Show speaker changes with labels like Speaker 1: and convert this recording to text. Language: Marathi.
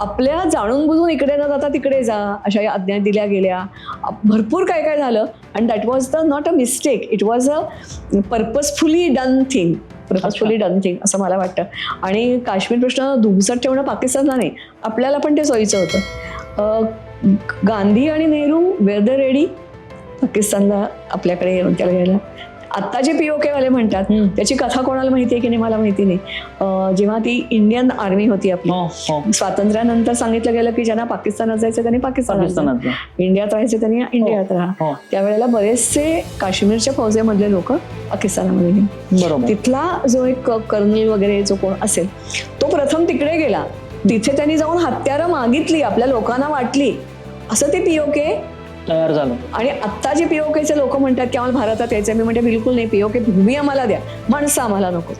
Speaker 1: आपल्या जाणून बुजून इकडे न जाता तिकडे जा अशा या आज्ञा दिल्या गेल्या. भरपूर काय काय झालं आणि that was the not a mistake it was a purposefully done thing purposefully done thing असं मला वाटतं. आणि काश्मीर प्रश्न धुमसट ठेवणं पाकिस्तानला नाही. आपल्याला पण ते सोयीचं होतं. गांधी आणि नेहरू वेर द रेडी पाकिस्तानला आपल्याकडे येऊन त्याला घ्यायला. आत्ता जे पी ओ वाले म्हणतात. त्याची कथा कोणाला माहिती आहे की नाही मला माहिती नाही. जेव्हा ती इंडियन आर्मी होती आपली
Speaker 2: हो हो.
Speaker 1: स्वातंत्र्यानंतर सांगितलं गेलं की ज्यांना पाकिस्तानात जायचं त्यांनी
Speaker 2: पाकिस्तानात
Speaker 1: इंडियात राहायचे त्यांनी इंडियात राहा.
Speaker 2: हो
Speaker 1: त्यावेळेला बरेचसे काश्मीरच्या फौजेमधले लोक पाकिस्तानामध्ये गेले.
Speaker 2: बरोबर.
Speaker 1: तिथला जो एक कर्नल वगैरे जो कोण असेल तो प्रथम तिकडे गेला. तिथे त्यांनी जाऊन हत्यारं मागितली आपल्या लोकांना वाटली. असं ते पीओके
Speaker 2: तयार झालं.
Speaker 1: आणि आत्ता जे पीओकेचे लोक म्हणतात की आम्हाला भारतात यायचं मी म्हणते बिलकुल नाही पीओके भूमी आम्हाला द्या माणसं आम्हाला नको.